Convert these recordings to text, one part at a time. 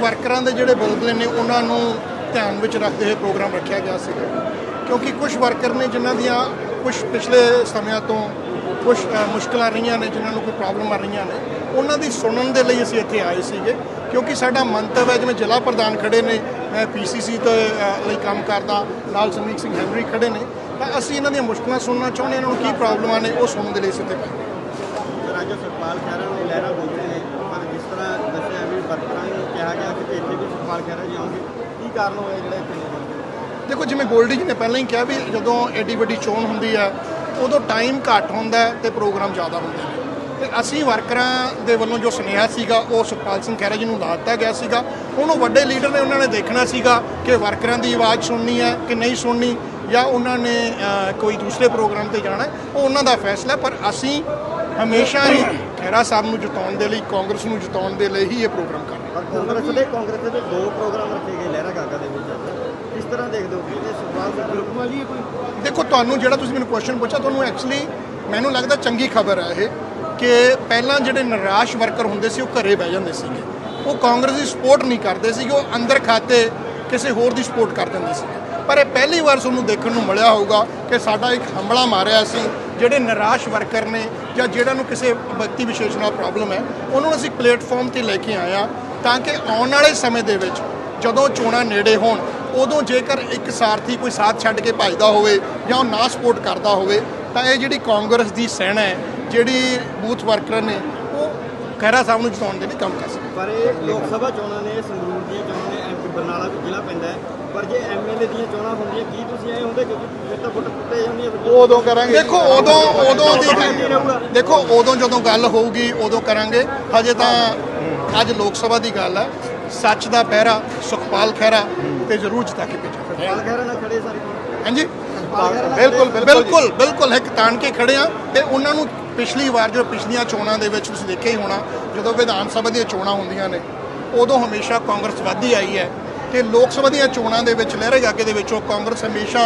ਵਰਕਰਾਂ ਦੇ ਜਿਹੜੇ ਬੁਲਬੁਲੇ ਨੇ ਉਹਨਾਂ ਨੂੰ ਧਿਆਨ ਵਿੱਚ ਰੱਖਦੇ ਹੋਏ ਪ੍ਰੋਗਰਾਮ ਰੱਖਿਆ ਗਿਆ ਸੀ। ਕਿਉਂਕਿ ਕੁਝ ਵਰਕਰ ਨੇ ਜਿਨ੍ਹਾਂ ਦੀਆਂ ਕੁਝ ਪਿਛਲੇ ਸਮਿਆਂ ਤੋਂ ਕੁਝ ਮੁਸ਼ਕਲਾਂ ਰਹੀਆਂ ਨੇ ਜਿਨ੍ਹਾਂ ਨੂੰ ਕੋਈ ਪ੍ਰੋਬਲਮ ਆ ਰਹੀਆਂ ਨੇ ਉਹਨਾਂ ਦੀ ਸੁਣਨ ਦੇ ਲਈ ਅਸੀਂ ਇੱਥੇ ਆਏ ਸੀਗੇ। ਕਿਉਂਕਿ ਸਾਡਾ ਮੰਤਵ ਹੈ ਜਿਵੇਂ ਜ਼ਿਲ੍ਹਾ ਪ੍ਰਧਾਨ ਖੜੇ ਨੇ ਮੈਂ ਪੀਸੀਸੀ ਤੇ ਅ, ਲਈ ਕੰਮ ਕਰਦਾ ਨਾਲ ਸਮੀਕ ਸਿੰਘ ਹੈਨਰੀ ਖੜੇ ਨੇ ਤਾਂ ਅਸੀਂ ਇਹਨਾਂ ਦੀਆਂ ਮੁਸ਼ਕਲਾਂ ਸੁਣਨਾ ਚਾਹੁੰਦੇ ਹਾਂ ਇਹਨਾਂ ਨੂੰ ਕੀ ਪ੍ਰੋਬਲਮਾਂ ਨੇ ਉਹ ਸੁਣਨ ਦੇ ਲਈ ਅਸੀਂ ਇੱਥੇ ਪਏ ਰਾਜਾ ਸੁਖਪਾਲ ਖਹਿਰਾ ਨੂੰ ਲਹਿਰਾ ਬੋਲਦੇ ਨੇ ਪਰ ਜਿਸ ਤਰ੍ਹਾਂ ਦੱਸਿਆ ਵੀ ਵਰਕਰਾਂ ਨੂੰ ਕਿਹਾ ਗਿਆ ਕਿ ਇੱਥੇ ਖਹਿਰਾ ਜੀ ਆਉਣਗੇ ਕੀ ਕਾਰਨ ਹੋਇਆ ਜਿਹੜਾ ਇੱਥੇ ਦੇਖੋ, ਜਿਵੇਂ ਗੋਲਡੀ ਜੀ ਨੇ ਪਹਿਲਾਂ ਹੀ ਕਿਹਾ ਵੀ ਜਦੋਂ ਐਡੀ ਵੱਡੀ ਚੋਣ ਹੁੰਦੀ ਹੈ, ਉਦੋਂ ਟਾਈਮ ਘੱਟ ਹੁੰਦਾ ਹੈ ਤੇ ਪ੍ਰੋਗਰਾਮ ਜ਼ਿਆਦਾ ਹੁੰਦੇ ਨੇ। ਤੇ ਅਸੀਂ ਵਰਕਰਾਂ ਦੇ ਵੱਲੋਂ ਜੋ ਸੁਨੇਹਾ ਸੀਗਾ, ਉਹ ਸੁਖਪਾਲ ਸਿੰਘ ਖਹਿਰਾ ਜੀ ਨੂੰ ਲਾ ਦਿੱਤਾ ਗਿਆ ਸੀਗਾ। ਹੁਣ ਉਹ ਵੱਡੇ ਲੀਡਰ ਨੇ, ਉਹਨਾਂ ਨੇ ਦੇਖਣਾ ਸੀਗਾ ਕਿ ਵਰਕਰਾਂ ਦੀ ਆਵਾਜ਼ ਸੁਣਨੀ ਹੈ ਕਿ ਨਹੀਂ ਸੁਣਨੀ, ਜਾਂ ਉਹਨਾਂ ਨੇ ਕੋਈ ਦੂਸਰੇ ਪ੍ਰੋਗਰਾਮ ਤੇ ਜਾਣਾ ਉਹ ਉਹਨਾਂ ਦਾ ਫੈਸਲਾ ਪਰ ਅਸੀਂ ਹਮੇਸ਼ਾ ਹੀ ਖਹਿਰਾ ਸਾਹਿਬ ਨੂੰ ਜਿਤਾਉਣ ਦੇ ਲਈ ਕਾਂਗਰਸ ਨੂੰ ਜਿਤਾਉਣ ਦੇ ਲਈ ਹੀ ਇਹ ਪ੍ਰੋਗਰਾਮ ਕਰ ਰਹੇ ਕਾਂਗਰਸ ਦੇ ਕਾਂਗਰਸ ਦੇ ਦੋ ਪ੍ਰੋਗਰਾਮ ਰੱਖੇ ਗਏ ਲਹਿਰਾ ਗਾਗਾ ਦੇ ਵਿੱਚ ਕਿਸ ਤਰ੍ਹਾਂ ਦੇਖਦੇ ਹੋ ਕਿ ਇਹ ਸੁਖਪਾਲ ਸਿੰਘ ਬਿਲਕੁਲ ਜੀ ਕੋਈ? ਦੇਖੋ ਤੁਹਾਨੂੰ ਜਿਹੜਾ ਤੁਸੀਂ ਮੈਨੂੰ ਕੁਐਸਚਨ ਪੁੱਛਿਆ ਤੁਹਾਨੂੰ ਐਕਚੁਅਲੀ ਮੈਨੂੰ ਲੱਗਦਾ ਚੰਗੀ ਖਬਰ ਹੈ ਇਹ ਕਿ ਪਹਿਲਾਂ ਜਿਹੜੇ ਨਿਰਾਸ਼ ਵਰਕਰ ਹੁੰਦੇ ਸੀ ਉਹ ਘਰੇ ਬਹਿ ਜਾਂਦੇ ਸੀਗੇ। ਉਹ ਕਾਂਗਰਸ ਦੀ ਸਪੋਰਟ ਨਹੀਂ ਕਰਦੇ ਸੀਗੇ ਉਹ ਅੰਦਰ ਖਾਤੇ ਕਿਸੇ ਹੋਰ ਦੀ ਸਪੋਰਟ ਕਰ ਦਿੰਦੇ ਸੀਗੇ। ਪਰ ਇਹ ਪਹਿਲੀ ਵਾਰ ਤੁਹਾਨੂੰ ਦੇਖਣ ਨੂੰ ਮਿਲਿਆ ਹੋਊਗਾ ਕਿ ਸਾਡਾ ਇੱਕ ਹਮਲਾ ਮਾਰਿਆ ਸੀ ਜਿਹੜੇ ਨਿਰਾਸ਼ ਵਰਕਰ ਨੇ ਜਾਂ ਜਿਹੜਾ ਨੂੰ ਕਿਸੇ ਵਿਅਕਤੀ ਵਿਸ਼ੇਸ਼ ਨਾਲ ਪ੍ਰੋਬਲਮ ਹੈ, ਉਹਨਾਂ ਨੂੰ ਅਸੀਂ ਪਲੇਟਫਾਰਮ ਤੇ ਲੈ ਕੇ ਆਏ ਹਾਂ ਤਾਂ ਕਿ ਆਉਣ ਵਾਲੇ ਸਮੇਂ ਦੇ ਵਿੱਚ ਜਦੋਂ ਚੋਣਾਂ ਨੇੜੇ ਹੋਣ, ਉਦੋਂ ਜੇਕਰ ਇੱਕ ਸਾਰਥੀ ਕੋਈ ਸਾਥ ਛੱਡ ਕੇ ਭੱਜਦਾ ਹੋਵੇ ਜਾਂ ਉਹ ਨਾ ਸਪੋਰਟ ਕਰਦਾ ਹੋਵੇ, ਤਾਂ ਇਹ ਜਿਹੜੀ ਕਾਂਗਰਸ ਦੀ ਸੈਨਾ ਹੈ, ਜਿਹੜੀ ਬੂਥ ਵਰਕਰ ਨੇ, ਉਹ ਖਹਿਰਾ ਸਾਹਿਬ ਨੂੰ ਜਿਤਾਉਣ ਦੇ ਲਈ ਕੰਮ ਕਰ ਸਕਦੇ ਪਰ ਇਹ ਲੋਕ ਸਭਾ ਚੋਣਾਂ ਨੇ ਸੰਗਰੂਰ ਦੀਆਂ ਚੋਣਾਂ ਨੇ ਐਮਪੀ ਬਰਨਾਲਾ ਵੀ ਜ਼ਿਲ੍ਹਾ ਪੈਂਦਾ ਹੈ। ਪਰ ਜੇ ਐਮਐਲਏ ਦੀਆਂ ਚੋਣਾਂ ਹੁੰਦੀਆਂ ਕੀ ਤੁਸੀਂ ਐ ਹੁੰਦੇ ਕਿਉਂਕਿ ਫਿਰ ਤਾਂ ਫੁੱਟ ਕੁੱਟੇ ਜਾਂਦੀ ਹੈ ਉਦੋਂ ਕਰਾਂਗੇ। ਦੇਖੋ ਉਦੋਂ ਉਦੋਂ। ਦੀ ਦੇਖੋ ਉਦੋਂ ਜਦੋਂ ਗੱਲ ਹੋਊਗੀ ਉਦੋਂ ਕਰਾਂਗੇ। ਹਜੇ ਤਾਂ ਅੱਜ ਲੋਕ ਸਭਾ ਦੀ ਗੱਲ ਹੈ। ਸੱਚ ਦਾ ਪਹਿਰਾ ਸੁਖਪਾਲ ਖਹਿਰਾ ਤੇ ਜ਼ਰੂਰ ਜਿਤਾ ਕੇ ਭੇਜਾਂਗੇ। ਸੁਖਪਾਲ ਖਹਿਰਾ ਨਾਲ ਖੜੇ ਸਾਰੇ ਹਾਂਜੀ? ਬਿਲਕੁਲ ਬਿਲਕੁਲ ਬਿਲਕੁਲ। ਇੱਕ ਤਾਣ ਕੇ ਖੜੇ ਆ ਤੇ ਉਹਨਾਂ ਨੂੰ ਪਿਛਲੀ ਵਾਰ ਜੋ ਪਿਛਲੀਆਂ ਚੋਣਾਂ ਦੇ ਵਿੱਚ ਤੁਸੀਂ ਦੇਖਿਆ ਹੀ ਹੋਣਾ ਜਦੋਂ ਵਿਧਾਨ ਸਭਾ ਦੀਆਂ ਚੋਣਾਂ ਹੁੰਦੀਆਂ ਨੇ ਉਦੋਂ ਹਮੇਸ਼ਾ ਕਾਂਗਰਸ ਵੱਧਦੀ ਆਈ ਹੈ। ਤੇ ਲੋਕ ਸਭਾ ਦੀਆਂ ਚੋਣਾਂ ਦੇ ਵਿੱਚ, ਲਹਿਰੇ ਗਾਗੇ ਦੇ ਵਿੱਚੋਂ ਕਾਂਗਰਸ ਹਮੇਸ਼ਾ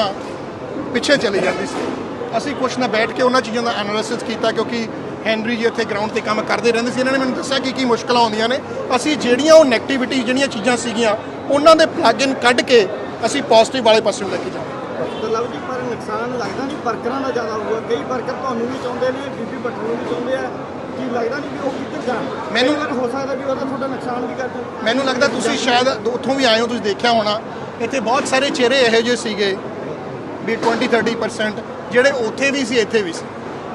ਪਿੱਛੇ ਚਲੀ ਜਾਂਦੀ ਸੀ। ਅਸੀਂ ਕੁਛ ਨਾ ਬੈਠ ਕੇ ਉਹਨਾਂ ਚੀਜ਼ਾਂ ਦਾ ਐਨਾਲਿਸਿਸ ਕੀਤਾ ਕਿਉਂਕਿ ਹੈਨਰੀ ਜੀ ਇੱਥੇ ਗਰਾਊਂਡ ਤੇ ਕੰਮ ਕਰਦੇ ਰਹਿੰਦੇ ਸੀ। ਇਹਨਾਂ ਨੇ ਮੈਨੂੰ ਦੱਸਿਆ ਕਿ ਕੀ ਮੁਸ਼ਕਲਾਂ ਆਉਂਦੀਆਂ ਨੇ। ਅਸੀਂ ਜਿਹੜੀਆਂ ਉਹ ਨੈਗੇਟਿਵਿਟੀ ਜਿਹੜੀਆਂ ਚੀਜ਼ਾਂ ਸੀਗੀਆਂ, ਉਹਨਾਂ ਦੇ ਪਲੱਗ ਇਨ ਕੱਢ ਕੇ ਅਸੀਂ ਪੋਜ਼ਿਟਿਵ ਵਾਲੇ ਪਾਸੇ ਨੂੰ ਲੈ ਕੇ ਜਾਵਾਂਗੇ ਤਾਂ ਲਓ ਜੀ, ਪਰ ਨੁਕਸਾਨ ਲੱਗਦਾ ਨਹੀਂ ਵਰਕਰਾਂ ਦਾ ਜ਼ਿਆਦਾ ਹੋਊਗਾ। ਕਈ ਵਰਕਰ ਤੁਹਾਨੂੰ ਵੀ ਚਾਹੁੰਦੇ ਨੇ, ਬੀਬੀ ਭੱਟੂ ਨੂੰ ਵੀ ਚਾਹੁੰਦੇ ਆ। ਲੱਗਦਾ ਨਹੀਂ ਵੀ ਉਹ ਕਿੱਧਰ ਜਾਣ ਮੈਨੂੰ- ਕਈ ਵਾਰ ਹੋ ਸਕਦਾ ਵੀ ਉਹਦਾ ਤੁਹਾਡਾ ਨੁਕਸਾਨ ਵੀ ਕਰ ਦੇਣ ਮੈਨੂੰ ਲੱਗਦਾ ਤੁਸੀਂ ਸ਼ਾਇਦ ਉੱਥੋਂ ਵੀ ਆਏ ਹੋ ਤੁਸੀਂ ਦੇਖਿਆ ਹੋਣਾ। ਇੱਥੇ ਬਹੁਤ ਸਾਰੇ ਚਿਹਰੇ ਇਹੋ ਜਿਹੇ ਸੀਗੇ ਵੀ 20 30% ਜਿਹੜੇ ਉੱਥੇ ਵੀ ਸੀ ਇੱਥੇ ਵੀ ਸੀ।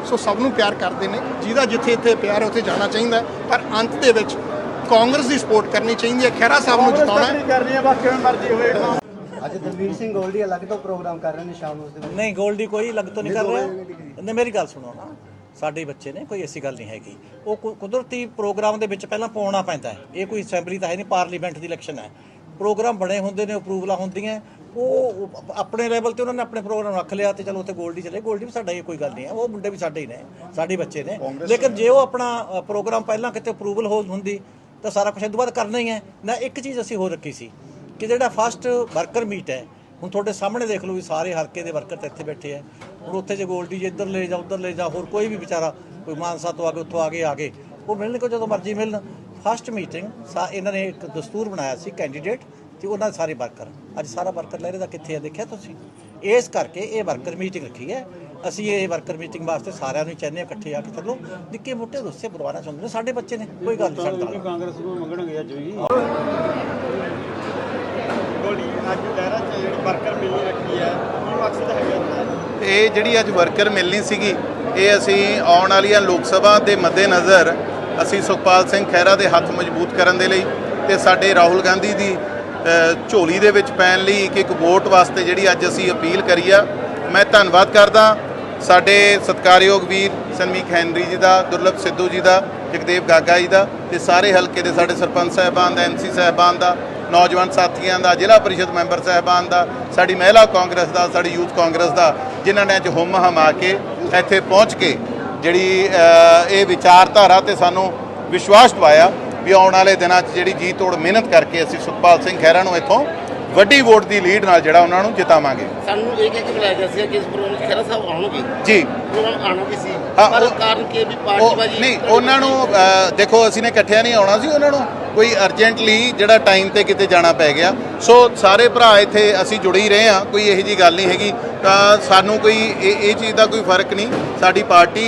ਸੋ ਸਭ ਨੂੰ ਪਿਆਰ ਕਰਦੇ ਨੇ। ਜਿਹਦਾ ਜਿੱਥੇ ਇੱਥੇ ਪਿਆਰ ਹੈ ਉੱਥੇ ਜਾਣਾ ਚਾਹੀਦਾ। ਪਰ ਅੰਤ ਦੇ ਵਿੱਚ ਕਾਂਗਰਸ ਦੀ ਸਪੋਰਟ ਕਰਨੀ ਚਾਹੀਦੀ ਹੈ। ਖਹਿਰਾ ਸਾਹਿਬ ਨੂੰ ਜਿਤਾਉਣਾ ਹੈ। ਕਰ ਰਹੀ ਹੈ ਬਸ ਕਿਵੇਂ ਮਰਜ਼ੀ ਹੋਵੇ ਅੱਜ ਦਲਵੀਰ ਸਿੰਘ ਗੋਲਡੀ ਅਲੱਗ ਤੋਂ ਪ੍ਰੋਗਰਾਮ ਕਰ ਰਹੇ ਨੇ ਸ਼ਾਮ ਨੂੰ ਉਸ ਦੇ ਵਿੱਚ। ਨਹੀਂ ਗੋਲਡੀ ਕੋਈ ਲੱਗ ਤੋਂ ਨਹੀਂ ਕਰ ਰਿਹਾ। ਨਹੀਂ ਮੇਰੀ ਗੱਲ ਸੁਣੋ ਨਾ। ਸਾਡੇ ਬੱਚੇ ਨੇ ਕੋਈ ਐਸੀ ਗੱਲ ਨਹੀਂ ਹੈਗੀ। ਉਹ ਕੁਦਰਤੀ ਪ੍ਰੋਗਰਾਮ ਦੇ ਵਿੱਚ ਪਹਿਲਾਂ ਪਾਉਣਾ ਪੈਂਦਾ ਹੈ। ਇਹ ਕੋਈ ਅਸੈਂਬਲੀ ਤਾਂ ਹੈ ਨਹੀਂ ਪਾਰਲੀਮੈਂਟ ਦੀ ਇਲੈਕਸ਼ਨ ਹੈ। ਪ੍ਰੋਗਰਾਮ ਬਣੇ ਹੁੰਦੇ ਨੇ ਅਪਰੂਵਲਾਂ ਹੁੰਦੀਆਂ ਉਹ ਆਪਣੇ ਲੈਵਲ ਤੇ ਉਹਨਾਂ ਨੇ ਆਪਣੇ ਪ੍ਰੋਗਰਾਮ ਰੱਖ ਲਿਆ ਤੇ ਚਲੋ ਉੱਥੇ ਗੋਲਡੀ ਚਲੇ। ਗੋਲਡੀ ਵੀ ਸਾਡਾ ਹੀ ਕੋਈ ਗੱਲ ਨਹੀਂ ਹੈ। ਉਹ ਮੁੰਡੇ ਵੀ ਸਾਡੇ ਹੀ ਨੇ ਸਾਡੇ ਬੱਚੇ ਨੇ। ਲੇਕਿਨ ਜੇ ਉਹ ਆਪਣਾ ਪ੍ਰੋਗਰਾਮ ਪਹਿਲਾਂ ਕਿਤੇ ਅਪਰੂਵਲ ਹੋ ਹੁੰਦੀ ਤਾਂ ਸਾਰਾ ਕੁਝ ਇਹ ਤੋਂ ਬਾਅਦ ਕਰਨਾ ਹੀ ਹੈ। ਨਾ ਇੱਕ ਚੀਜ਼ ਅਸੀਂ ਹੋਰ ਰੱਖੀ ਸੀ ਕਿ ਜਿਹੜਾ ਫਸਟ ਵਰਕਰ ਮੀਟ ਹੈ ਹੁਣ ਤੁਹਾਡੇ ਸਾਹਮਣੇ ਦੇਖ ਲਓ ਵੀ ਸਾਰੇ ਹਲਕੇ ਦੇ ਵਰਕਰ ਤਾਂ ਇੱਥੇ ਬੈਠੇ ਆ। ਹੁਣ ਉੱਥੇ ਜੇ ਗੋਲਡੀ ਜੇ ਇੱਧਰ ਲੈ ਜਾ, ਉੱਧਰ ਲੈ ਜਾ, ਹੋਰ ਕੋਈ ਵੀ ਵਿਚਾਰਾ, ਕੋਈ ਮਾਨਸਾ ਤੋਂ ਆ ਕੇ, ਉੱਥੋਂ ਆ ਕੇ ਆ ਗਏ, ਉਹ ਮਿਲਣ ਕੋ ਜਦੋਂ ਮਰਜ਼ੀ ਮਿਲਣ। ਫਸਟ ਮੀਟਿੰਗ ਸਾ, ਇਹਨਾਂ ਨੇ ਇੱਕ ਦਸਤੂਰ ਬਣਾਇਆ ਸੀ ਕੈਂਡੀਡੇਟ ਤੇ ਉਹਨਾਂ ਦੇ ਸਾਰੇ ਵਰਕਰ। ਅੱਜ ਸਾਰਾ ਵਰਕਰ ਲਹਿਰੇ ਦਾ ਕਿੱਥੇ ਆ, ਦੇਖਿਆ ਤੁਸੀਂ? ਇਸ ਕਰਕੇ ਇਹ ਵਰਕਰ ਮੀਟਿੰਗ ਰੱਖੀ ਹੈ। ਅਸੀਂ ਇਹ ਵਰਕਰ ਮੀਟਿੰਗ ਵਾਸਤੇ ਸਾਰਿਆਂ ਨੂੰ ਚਾਹੁੰਦੇ ਹਾਂ ਇਕੱਠੇ ਆ ਕੇ ਚੱਲੋ। ਨਿੱਕੇ ਮੋਟੇ ਰੁੱਸੇ ਬੁਲਵਾਣਾ ਚਾਹੁੰਦੇ ਨੇ, ਸਾਡੇ ਬੱਚੇ ਨੇ, ਕੋਈ ਗੱਲ ਨਹੀਂ ਛੱਡਦਾ ਕਾਂਗਰਸ ਨੂੰ ਮੰਗਣਗੇ ਅੱਜ ਵੀ। ਗੋਲੀ ਅੱਜ ਲਹਿਰਾ ਚ ਜਿਹੜੀ ਵਰਕਰ ਮਿਲਣੀ ਰੱਖੀ ਹੈ, ਕੀ ਮਕਸਦ ਹੈਗਾ ਇਹ ਜਿਹੜੀ ਅੱਜ ਵਰਕਰ ਮਿਲਣੀ ਸੀਗੀ, ਇਹ ਅਸੀਂ ਆਉਣ ਵਾਲੀਆਂ ਲੋਕ ਸਭਾ ਦੇ ਮੱਦੇਨਜ਼ਰ ਅਸੀਂ ਸੁਖਪਾਲ ਸਿੰਘ ਖਹਿਰਾ ਦੇ ਹੱਥ ਮਜ਼ਬੂਤ ਕਰਨ ਦੇ ਲਈ ਤੇ ਸਾਡੇ ਰਾਹੁਲ ਗਾਂਧੀ ਦੀ ਝੋਲੀ ਦੇ ਵਿੱਚ ਪੈਣ ਲਈ ਇੱਕ ਇੱਕ ਵੋਟ ਵਾਸਤੇ ਜਿਹੜੀ ਅੱਜ ਅਸੀਂ ਅਪੀਲ ਕਰੀ ਆ। ਮੈਂ ਧੰਨਵਾਦ ਕਰਦਾ ਸਾਡੇ ਸਤਿਕਾਰਯੋਗ ਵੀਰ ਸਨਮੀਕ ਹੈਨਰੀ ਜੀ ਦਾ, ਦੁਰਲਭ ਸਿੱਧੂ ਜੀ ਦਾ, ਜਗਦੇਵ ਗਾਗਾ ਜੀ ਦਾ ਤੇ ਸਾਰੇ ਹਲਕੇ ਦੇ ਸਾਡੇ ਸਰਪੰਚ ਸਾਹਿਬਾਨ ਦਾ ਐਮਸੀ ਸਾਹਿਬਾਨ ਦਾ ਨੌਜਵਾਨ ਸਾਥੀਆਂ ਦਾ ਜ਼ਿਲ੍ਹਾ ਪਰਿਸ਼ਦ ਮੈਂਬਰ ਸਾਹਿਬਾਨ ਦਾ ਸਾਡੀ ਮਹਿਲਾ ਕਾਂਗਰਸ ਦਾ ਸਾਡੀ ਯੂਥ ਕਾਂਗਰਸ ਦਾ ਜਿਨ੍ਹਾਂ ਨੇ ਅੱਜ ਹੁਮ ਹਮਾ ਕੇ ਇੱਥੇ ਪਹੁੰਚ ਕੇ ਜਿਹੜੀ ਇਹ ਵਿਚਾਰਧਾਰਾ ਤੇ ਸਾਨੂੰ ਵਿਸ਼ਵਾਸ ਦਵਾਇਆ ਵੀ ਆਉਣ ਵਾਲੇ ਦਿਨਾਂ 'ਚ ਜਿਹੜੀ ਜੀ ਤੋੜ ਮਿਹਨਤ ਕਰਕੇ ਅਸੀਂ ਸੁਖਪਾਲ ਸਿੰਘ ਖਹਿਰਾ ਨੂੰ ਇੱਥੋਂ ਵੱਡੀ ਵੋਟ ਦੀ ਲੀਡ ਨਾਲ ਜਿਹੜਾ ਉਹਨਾਂ ਨੂੰ ਜਿਤਾਵਾਂਗੇ। ਸਾਨੂੰ ਇਹ ਕਹਿ ਕੇ ਬੁਲਾਇਆ ਗਿਆ ਸੀ ਕਿ ਇਸ ਪ੍ਰੋਗਰਾਮ ਖਹਿਰਾ ਸਾਹਿਬ ਆਉਣਗੇ। ਜੀ। ਪ੍ਰੋਗਰਾਮ ਆਉਣਾ ਵੀ ਸੀ। ਪਰ ਕਾਰਨ ਕਿ ਵੀ ਪਾਰਟੀਬਾਜੀ ਨਹੀਂ ਉਹਨਾਂ ਨੂੰ ਦੇਖੋ ਅਸੀਂ ਨੇ ਇਕੱਠਿਆਂ ਨਹੀਂ ਆਉਣਾ ਸੀ ਉਹਨਾਂ ਨੂੰ ਕੋਈ ਅਰਜੈਂਟਲੀ ਜਿਹੜਾ ਟਾਈਮ ਤੇ ਕਿਤੇ ਜਾਣਾ ਪੈ ਗਿਆ। ਸੋ ਸਾਰੇ ਭਰਾ ਇੱਥੇ ਅਸੀਂ ਜੁੜੇ ਹੀ ਰਹੇ ਆ ਕੋਈ ਇਹੋ ਜੀ ਗੱਲ ਨਹੀਂ ਹੈਗੀ। ਤਾਂ ਸਾਨੂੰ ਕੋਈ ਇਹ ਚੀਜ਼ ਦਾ ਕੋਈ ਫ਼ਰਕ ਨਹੀਂ। ਸਾਡੀ ਪਾਰਟੀ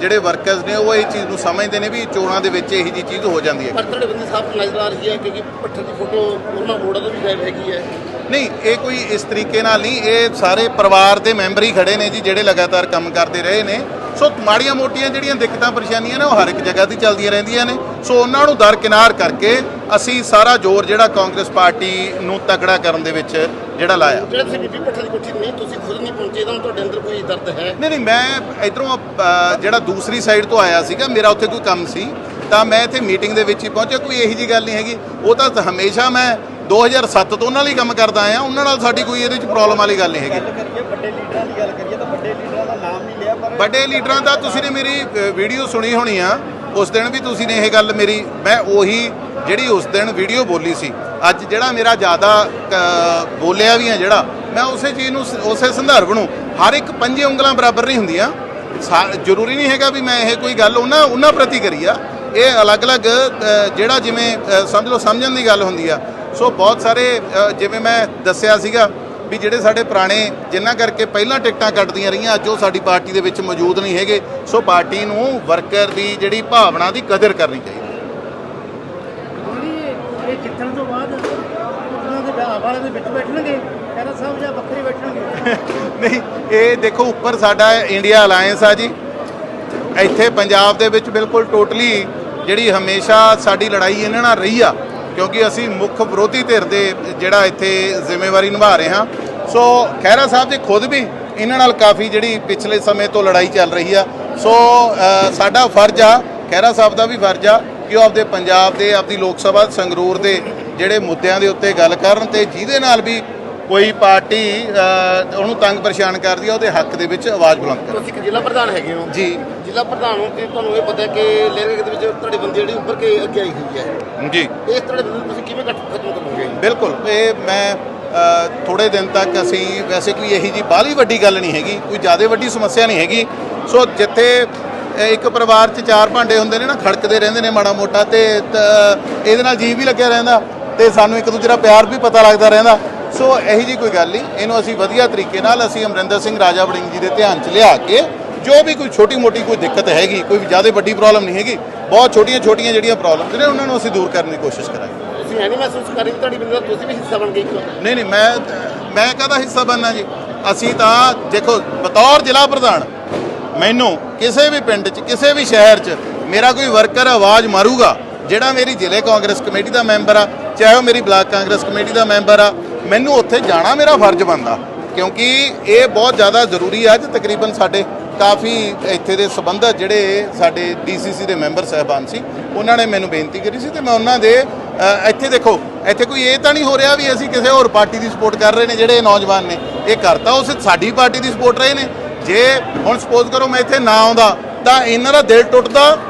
ਜਿਹੜੇ ਵਰਕਰਸ ਨੇ ਉਹ ਇਹ ਚੀਜ਼ ਨੂੰ ਸਮਝਦੇ ਨੇ ਵੀ ਚੋਣਾਂ ਦੇ ਵਿੱਚ ਇਹੋ ਜੀ ਚੀਜ਼ ਹੋ ਜਾਂਦੀ ਹੈ। ਪਰ ਤੁਹਾਡੇ ਬੰਦੇ ਸਾਹਿਬ ਨਜ਼ਰ ਆ ਰਹੀ ਹੈ ਕਿਉਂਕਿ ਪੱਠੇ ਦੀ ਫੋਟੋ ਉਹਨਾਂ ਮੋੜਾ ਤੋਂ ਵੀ ਗਾਇਬ ਹੈਗੀ ਹੈ। ਨਹੀਂ ਇਹ ਕੋਈ ਇਸ ਤਰੀਕੇ ਨਾਲ ਨਹੀਂ ਇਹ ਸਾਰੇ ਪਰਿਵਾਰ ਦੇ ਮੈਂਬਰ ਹੀ ਖੜੇ ਨੇ ਜੀ ਜਿਹੜੇ ਲਗਾਤਾਰ ਕੰਮ ਕਰਦੇ ਰਹੇ ਨੇ। ਸੋ ਮਾੜੀਆਂ ਮੋਟੀਆਂ ਜਿਹੜੀਆਂ ਦਿੱਕਤਾਂ ਪਰੇਸ਼ਾਨੀਆਂ ਨੇ ਉਹ ਹਰ ਇੱਕ ਜਗ੍ਹਾ ਤੇ ਚੱਲਦੀਆਂ ਰਹਿੰਦੀਆਂ ਨੇ। ਸੋ ਉਹਨਾਂ ਨੂੰ ਦਰਕਿਨਾਰ ਕਰਕੇ ਅਸੀਂ ਸਾਰਾ ਜ਼ੋਰ ਜਿਹੜਾ ਕਾਂਗਰਸ ਪਾਰਟੀ ਨੂੰ ਤਕੜਾ ਕਰਨ ਦੇ ਵਿੱਚ ਜਿਹੜਾ ਲਾਇਆ। ਜਿਹੜੇ ਤੁਸੀਂ ਬੀਬੀ ਪੱਠੇ ਦੀ ਕੋਠੀ ਨਹੀਂ ਤੁਸੀਂ ਖੁਦ ਨਹੀਂ ਪਹੁੰਚੇ ਤਾਂ ਤੁਹਾਡੇ ਅੰਦਰ ਕੋਈ ਦਰਦ ਹੈ? ਨਹੀਂ ਨਹੀਂ ਮੈਂ ਇਧਰੋਂ ਜਿਹੜਾ ਦੂਸਰੀ ਸਾਈਡ ਤੋਂ ਆਇਆ ਸੀਗਾ ਮੇਰਾ ਉੱਥੇ ਕੋਈ ਕੰਮ ਸੀ ਤਾਂ ਮੈਂ ਇੱਥੇ ਮੀਟਿੰਗ ਦੇ ਵਿੱਚ ਹੀ ਪਹੁੰਚਿਆ ਕੋਈ ਇਹੋ ਜੀ ਗੱਲ ਨਹੀਂ ਹੈਗੀ। ਉਹ ਤਾਂ ਹਮੇਸ਼ਾ ਮੈਂ 2007 ਤੋਂ ਉਹਨਾਂ ਹੀ ਕੰਮ ਕਰਦਾ ਆਇਆ ਉਹਨਾਂ ਨਾਲ ਸਾਡੀ ਕੋਈ ਇਹਦੇ ਵਿੱਚ ਪ੍ਰੋਬਲਮ ਵਾਲੀ ਗੱਲ ਨਹੀਂ ਹੈਗੀ। ਗੱਲ ਕਰੀਏ ਵੱਡੇ ਲੀਡਰਾਂ ਦੀ ਗੱਲ ਕਰੀਏ ਵੱਡੇ ਲੀਡਰਾਂ ਦਾ ਨਾਮ ਨਹੀਂ ਲਿਆ, ਪਰ ਵੱਡੇ ਲੀਡਰਾਂ ਦਾ ਤੁਸੀਂ ਨੇ ਮੇਰੀ ਵੀਡੀਓ ਸੁਣੀ ਹੋਣੀ ਆ। ਉਸ ਦਿਨ ਵੀ ਤੁਸੀਂ ਨੇ ਇਹ ਗੱਲ ਮੇਰੀ, ਮੈਂ ਉਹੀ ਜਿਹੜੀ ਉਸ ਦਿਨ ਵੀਡੀਓ ਬੋਲੀ ਸੀ। ਅੱਜ ਜਿਹੜਾ ਮੇਰਾ ਜ਼ਿਆਦਾ ਬੋਲਿਆ ਵੀ ਆ ਜਿਹੜਾ, ਮੈਂ ਉਸੇ ਚੀਜ਼ ਨੂੰ ਉਸੇ ਸੰਦਰਭ ਨੂੰ ਹਰ ਇੱਕ ਪੰਜੇ ਉਂਗਲਾਂ ਬਰਾਬਰ ਨਹੀਂ ਹੁੰਦੀਆਂ। ਸਾ- ਜ਼ਰੂਰੀ ਨਹੀਂ ਹੈਗਾ ਵੀ ਮੈਂ ਇਹ ਕੋਈ ਗੱਲ ਉਹਨਾਂ ਉਹਨਾਂ ਪ੍ਰਤੀ ਕਰੀ ਆ। ਇਹ ਅਲੱਗ-ਅਲੱਗ ਜਿਹੜਾ ਜਿਵੇਂ ਸਮਝ ਲਓ ਸਮਝਣ ਦੀ ਗੱਲ ਹੁੰਦੀ ਆ। ਸੋ ਬਹੁਤ ਸਾਰੇ ਜਿਵੇਂ ਮੈਂ ਦੱਸਿਆ ਸੀਗਾ ਵੀ ਜਿਹੜੇ ਸਾਡੇ ਪੁਰਾਣੇ ਜਿਨ੍ਹਾਂ ਕਰਕੇ ਪਹਿਲਾਂ ਟਿਕਟਾਂ ਕੱਟਦੀਆਂ ਰਹੀਆਂ ਅੱਜ ਉਹ ਸਾਡੀ ਪਾਰਟੀ ਦੇ ਵਿੱਚ ਮੌਜੂਦ ਨਹੀਂ ਹੈਗੇ। ਸੋ ਪਾਰਟੀ ਨੂੰ ਵਰਕਰ ਦੀ ਜਿਹੜੀ ਭਾਵਨਾ ਦੀ ਕਦਰ ਕਰਨੀ ਚਾਹੀਦੀ ਇਹ ਜਿੱਤਣ ਤੋਂ ਬਾਅਦ ਉਹਨਾਂ ਦੇ ਵਿਆਹ ਵਾਲੇ ਦੇ ਵਿੱਚ ਬੈਠਣਗੇ ਖੈਰਾ ਸਾਹਿਬ ਜਾਂ ਵੱਖਰੇ ਬੈਠਣਗੇ। ਨਹੀਂ ਇਹ ਦੇਖੋ ਉੱਪਰ ਸਾਡਾ ਇੰਡੀਆ ਅਲਾਈਅੰਸ ਆ ਜੀ। ਇੱਥੇ ਪੰਜਾਬ ਦੇ ਵਿੱਚ ਬਿਲਕੁਲ ਟੋਟਲੀ ਜਿਹੜੀ ਹਮੇਸ਼ਾ ਸਾਡੀ ਲੜਾਈ ਇਹਨਾਂ ਨਾਲ ਰਹੀ ਆ। ਕਿਉਂਕਿ ਅਸੀਂ ਮੁੱਖ ਵਿਰੋਧੀ ਧਿਰ ਦੇ ਜਿਹੜਾ ਇੱਥੇ ਜ਼ਿੰਮੇਵਾਰੀ ਨਿਭਾ ਰਹੇ ਹਾਂ। ਸੋ ਖਹਿਰਾ ਸਾਹਿਬ ਜੀ ਖੁਦ ਵੀ ਇਹਨਾਂ ਨਾਲ ਕਾਫੀ ਜਿਹੜੀ ਪਿਛਲੇ ਸਮੇਂ ਤੋਂ ਲੜਾਈ ਚੱਲ ਰਹੀ ਆ। ਸੋ ਸਾਡਾ ਫਰਜ਼ ਆ ਖਹਿਰਾ ਸਾਹਿਬ ਦਾ ਵੀ ਫਰਜ਼ ਆ ਕਿ ਉਹ ਆਪਦੇ ਪੰਜਾਬ ਦੇ ਆਪਦੀ ਲੋਕ ਸਭਾ ਸੰਗਰੂਰ ਦੇ ਜਿਹੜੇ ਮੁੱਦਿਆਂ ਦੇ ਉੱਤੇ ਗੱਲ ਕਰਨ ਤੇ ਜਿਹਦੇ ਨਾਲ ਵੀ ਕੋਈ ਪਾਰਟੀ ਉਹਨੂੰ ਤੰਗ ਪਰੇਸ਼ਾਨ ਕਰਦੀ ਆ ਉਹਦੇ ਹੱਕ ਦੇ ਵਿੱਚ ਆਵਾਜ਼ ਬੁਲੰਦ ਕਰੇ ਤੁਸੀਂ ਜ਼ਿਲ੍ਹਾ ਪ੍ਰਧਾਨ ਹੈਗੇ ਹੋ। ਜੀ। ਜ਼ਿਲ੍ਹਾ ਪ੍ਰਧਾਨ ਹੋ ਕੇ ਤੁਹਾਨੂੰ ਇਹ ਪਤਾ ਹੈ ਕਿ ਲਹਿਰੇ ਦੇ ਵਿੱਚ ਤੁਹਾਡੀ ਬੰਦੀ ਜਿਹੜੀ ਉੱਪਰ ਕੇ ਅੱਗੇ ਆਈ ਹੋਈ ਹੈ। ਜੀ। ਇਸ ਤੁਹਾਡੇ ਬੰਦੇ ਤੁਸੀਂ ਕਿਵੇਂ ਖਤਮ ਕਰੋਗੇ? ਬਿਲਕੁਲ। ਇਹ ਮੈਂ ਥੋੜੇ ਦਿਨ ਤੱਕ ਅਸੀਂ ਵੈਸੇ ਕੋਈ ਇਹੀ ਜੀ ਬਾਹਲੀ ਵੱਡੀ ਗੱਲ ਨਹੀਂ ਹੈਗੀ ਕੋਈ ਜ਼ਿਆਦਾ ਵੱਡੀ ਸਮੱਸਿਆ ਨਹੀਂ ਹੈਗੀ। ਸੋ ਜਿੱਥੇ ਇੱਕ ਪਰਿਵਾਰ 'ਚ ਚਾਰ ਭਾਂਡੇ ਹੁੰਦੇ ਨੇ ਨਾ ਖੜਕਦੇ ਰਹਿੰਦੇ ਨੇ ਮਾੜਾ ਮੋਟਾ ਤੇ ਇਹਦੇ ਨਾਲ ਜੀ ਵੀ ਲੱਗਿਆ ਰਹਿੰਦਾ ਤੇ ਸਾਨੂੰ ਇੱਕ ਦੂਜੇ ਦਾ ਪਿਆਰ ਵੀ ਪਤਾ ਲੱਗਦਾ ਰਹਿੰਦਾ। ਸੋ ਇਹੀ ਜੀ ਕੋਈ ਗੱਲ ਨਹੀਂ ਇਹਨੂੰ ਅਸੀਂ ਵਧੀਆ ਤਰੀਕੇ ਨਾਲ ਅਸੀਂ ਅਮਰਿੰਦਰ ਸਿੰਘ ਰਾਜਾ ਵੜਿੰਗ ਜੀ ਦੇ ਧਿਆਨ 'ਚ ਲਿਆ ਕੇ ਜੋ ਵੀ ਕੋਈ ਛੋਟੀ ਮੋਟੀ ਕੋਈ ਦਿੱਕਤ ਹੈਗੀ ਕੋਈ ਜ਼ਿਆਦਾ ਵੱਡੀ ਪ੍ਰੋਬਲਮ ਨਹੀਂ ਹੈਗੀ ਬਹੁਤ ਛੋਟੀਆਂ ਛੋਟੀਆਂ ਜਿਹੜੀਆਂ ਪ੍ਰੋਬਲਮਸ ਨੇ ਉਹਨਾਂ ਨੂੰ ਅਸੀਂ ਦੂਰ ਕਰਨ ਦੀ ਕੋਸ਼ਿਸ਼ ਕਰਾਂਗੇ। ਤੁਸੀਂ ਐ ਨਹੀਂ ਮਹਿਸੂਸ ਕਰ ਤੁਹਾਡੀ ਬੰਦੇ ਤੁਸੀਂ ਵੀ ਹਿੱਸਾ ਬਣ ਗਏ ਨਹੀਂ ਨਹੀਂ ਮੈਂ ਮੈਂ ਕਹਦਾ ਹਿੱਸਾ ਬਣਨਾ ਜੀ? ਅਸੀਂ ਤਾਂ ਦੇਖੋ ਬਤੌਰ ਜ਼ਿਲ੍ਹਾ ਪ੍ਰਧਾਨ ਮੈਨੂੰ ਕਿਸੇ ਵੀ ਪਿੰਡ 'ਚ ਕਿਸੇ ਵੀ ਸ਼ਹਿਰ 'ਚ ਮੇਰਾ ਕੋਈ ਵਰਕਰ ਆਵਾਜ਼ ਮਾਰੂਗਾ ਜਿਹੜਾ ਮੇਰੀ ਜ਼ਿਲ੍ਹੇ ਕਾਂਗਰਸ ਕਮੇਟੀ ਦਾ ਮੈਂਬਰ ਆ ਚਾਹੇ ਉਹ ਮੇਰੀ ਬਲਾਕ ਕਾਂਗਰਸ ਕਮੇਟੀ ਦਾ ਮੈਂਬਰ ਆ ਮੈਨੂੰ ਉੱਥੇ ਜਾਣਾ ਮੇਰਾ ਫਰਜ਼ ਬਣਦਾ। ਕਿਉਂਕਿ ਇਹ ਬਹੁਤ ਜ਼ਿਆਦਾ ਜ਼ਰੂਰੀ ਆ ਅੱਜ ਤਕਰੀਬਨ ਸਾਡੇ ਕਾਫੀ ਇੱਥੇ ਦੇ ਸਬੰਧਤ ਜਿਹੜੇ ਸਾਡੇ ਡੀਸੀਸੀ ਦੇ ਮੈਂਬਰ ਸਹਿਬਾਨ ਸੀ, ਉਹਨਾਂ ਨੇ ਮੈਨੂੰ ਬੇਨਤੀ ਕਰੀ ਸੀ ਤੇ ਮੈਂ ਉਹਨਾਂ ਦੇ ਇੱਥੇ ਦੇਖੋ, ਇੱਥੇ ਕੋਈ ਇਹ ਤਾਂ ਨਹੀਂ ਹੋ ਰਿਹਾ ਵੀ ਅਸੀਂ ਕਿਸੇ ਹੋਰ ਪਾਰਟੀ ਦੀ ਸਪੋਰਟ ਕਰ ਰਹੇ ਨੇ ਜਿਹੜੇ ਨੌਜਵਾਨ ਨੇ। ਇਹ ਕਰਤਾ ਉਸ ਸਾਡੀ ਪਾਰਟੀ ਦੀ ਸਪੋਰਟ ਰਹੇ ਨੇ। ਜੇ ਹੁਣ ਸਪੋਜ਼ ਕਰੋ ਮੈਂ ਇੱਥੇ ਨਾ ਆਉਂਦਾ, ਤਾਂ ਇਹਨਾਂ ਦਾ ਦਿਲ ਟੁੱਟਦਾ